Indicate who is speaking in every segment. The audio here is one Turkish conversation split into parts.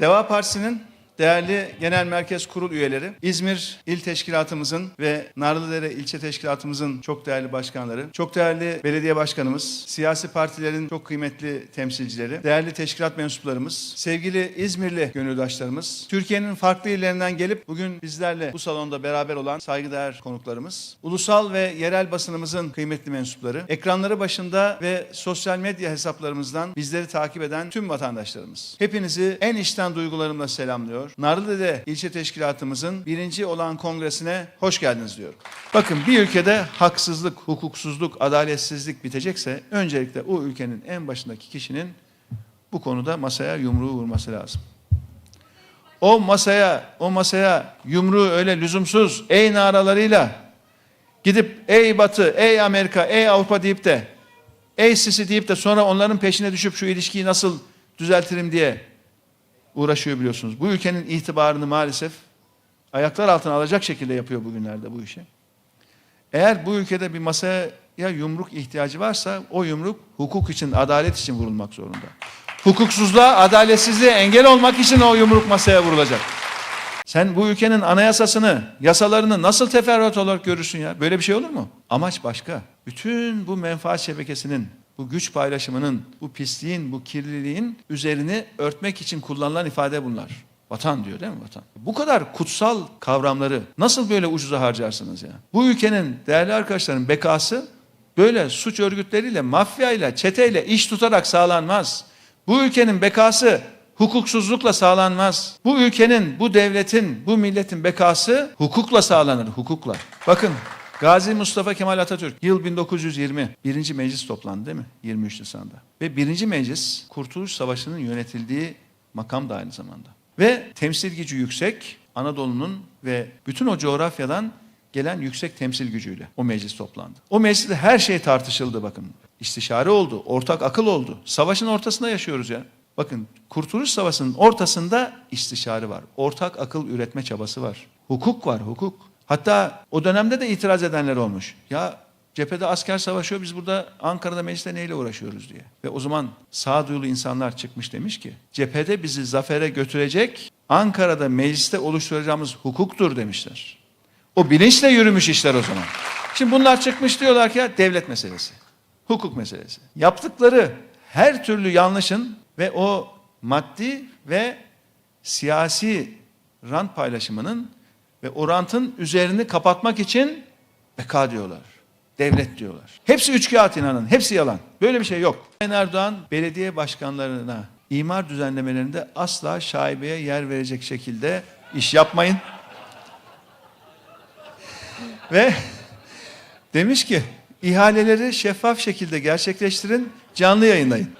Speaker 1: Deva Partisi'nin değerli Genel Merkez Kurul üyeleri, İzmir İl Teşkilatımızın ve Narlıdere İlçe Teşkilatımızın çok değerli başkanları, çok değerli belediye başkanımız, siyasi partilerin çok kıymetli temsilcileri, değerli teşkilat mensuplarımız, sevgili İzmirli gönüldaşlarımız, Türkiye'nin farklı illerinden gelip bugün bizlerle bu salonda beraber olan saygıdeğer konuklarımız, ulusal ve yerel basınımızın kıymetli mensupları, ekranları başında ve sosyal medya hesaplarımızdan bizleri takip eden tüm vatandaşlarımız. Hepinizi en içten duygularımla selamlıyor. Narlıdere İlçe Teşkilatımızın birinci olan kongresine hoş geldiniz diyorum. Bakın bir ülkede haksızlık, hukuksuzluk, adaletsizlik bitecekse öncelikle o ülkenin en başındaki kişinin bu konuda masaya yumruğu vurması lazım. O masaya, o masaya yumruğu öyle lüzumsuz ey naralarıyla gidip ey Batı, ey Amerika, ey Avrupa deyip de ey Sisi deyip de sonra onların peşine düşüp şu ilişkiyi nasıl düzeltirim diye uğraşıyor biliyorsunuz. Bu ülkenin itibarını maalesef ayaklar altına alacak şekilde yapıyor bugünlerde bu işi. Eğer bu ülkede bir masaya yumruk ihtiyacı varsa o yumruk hukuk için, adalet için vurulmak zorunda. Hukuksuzluğa, adaletsizliğe engel olmak için o yumruk masaya vurulacak. Sen bu ülkenin anayasasını, yasalarını nasıl teferruat olarak görürsün ya? Böyle bir şey olur mu? Amaç başka. Bütün bu menfaat şebekesinin, bu güç paylaşımının, bu pisliğin, bu kirliliğin üzerini örtmek için kullanılan ifade bunlar. Vatan diyor değil mi vatan? Bu kadar kutsal kavramları nasıl böyle ucuza harcarsınız ya? Bu ülkenin değerli arkadaşların bekası böyle suç örgütleriyle, mafyayla, çeteyle iş tutarak sağlanmaz. Bu ülkenin bekası hukuksuzlukla sağlanmaz. Bu ülkenin, bu devletin, bu milletin bekası hukukla sağlanır, hukukla. Bakın Gazi Mustafa Kemal Atatürk yıl 1920 birinci meclis toplandı değil mi? 23 Nisan'da. Ve birinci meclis Kurtuluş Savaşı'nın yönetildiği makam da aynı zamanda. Ve temsil gücü yüksek Anadolu'nun ve bütün o coğrafyadan gelen yüksek temsil gücüyle o meclis toplandı. O mecliste her şey tartışıldı bakın. İstişare oldu, ortak akıl oldu. Savaşın ortasında yaşıyoruz ya. Bakın Kurtuluş Savaşı'nın ortasında istişare var. Ortak akıl üretme çabası var. Hukuk var, hukuk. Hatta o dönemde de itiraz edenler olmuş. Ya cephede asker savaşıyor biz burada Ankara'da mecliste neyle uğraşıyoruz diye. Ve o zaman sağduyulu insanlar çıkmış demiş ki cephede bizi zafere götürecek Ankara'da mecliste oluşturacağımız hukuktur demişler. O bilinçle yürümüş işler o zaman. Şimdi bunlar çıkmış diyorlar ki devlet meselesi, hukuk meselesi. Yaptıkları her türlü yanlışın ve o maddi ve siyasi rant paylaşımının ve o rantın üzerini kapatmak için beka diyorlar. Devlet diyorlar. Hepsi üç kağıt inanın. Hepsi yalan. Böyle bir şey yok. Sayın Erdoğan belediye başkanlarına imar düzenlemelerinde asla şaibeye yer verecek şekilde iş yapmayın. Ve demiş ki ihaleleri şeffaf şekilde gerçekleştirin, canlı yayınlayın.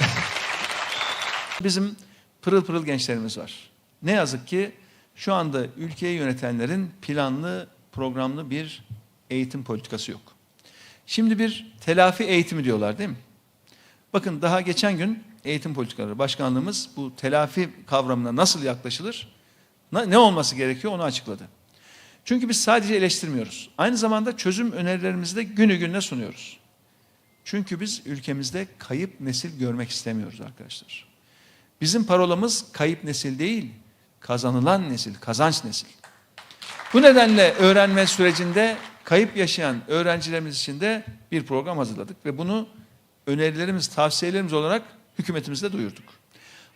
Speaker 1: Bizim pırıl pırıl gençlerimiz var. Ne yazık ki şu anda ülkeyi yönetenlerin planlı, programlı bir eğitim politikası yok. Şimdi bir telafi eğitimi diyorlar değil mi? Bakın daha geçen gün eğitim politikaları başkanlığımız bu telafi kavramına nasıl yaklaşılır, ne olması gerekiyor onu açıkladı. Çünkü biz sadece eleştirmiyoruz. Aynı zamanda çözüm önerilerimizi de günü gününe sunuyoruz. Çünkü biz ülkemizde kayıp nesil görmek istemiyoruz arkadaşlar. Bizim parolamız kayıp nesil değil, kazanılan nesil, kazanç nesil. Bu nedenle öğrenme sürecinde kayıp yaşayan öğrencilerimiz için de bir program hazırladık ve bunu önerilerimiz, tavsiyelerimiz olarak hükümetimizde duyurduk.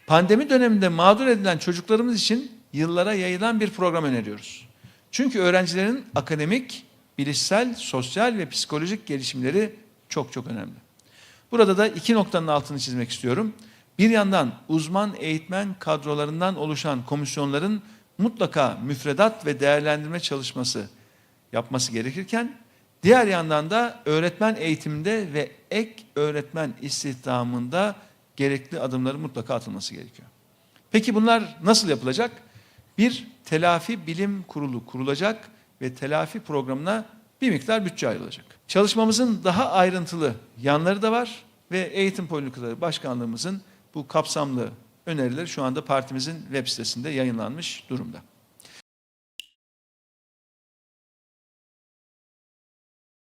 Speaker 1: Pandemi döneminde mağdur edilen çocuklarımız için yıllara yayılan bir program öneriyoruz. Çünkü öğrencilerin akademik, bilişsel, sosyal ve psikolojik gelişimleri çok çok önemli. Burada da iki noktanın altını çizmek istiyorum. Bir yandan uzman eğitmen kadrolarından oluşan komisyonların mutlaka müfredat ve değerlendirme çalışması yapması gerekirken diğer yandan da öğretmen eğitiminde ve ek öğretmen istihdamında gerekli adımların mutlaka atılması gerekiyor. Peki bunlar nasıl yapılacak? Bir telafi bilim kurulu kurulacak ve telafi programına bir miktar bütçe ayrılacak. Çalışmamızın daha ayrıntılı yanları da var ve eğitim politikaları başkanlığımızın bu kapsamlı önerileri şu anda partimizin web sitesinde yayınlanmış durumda.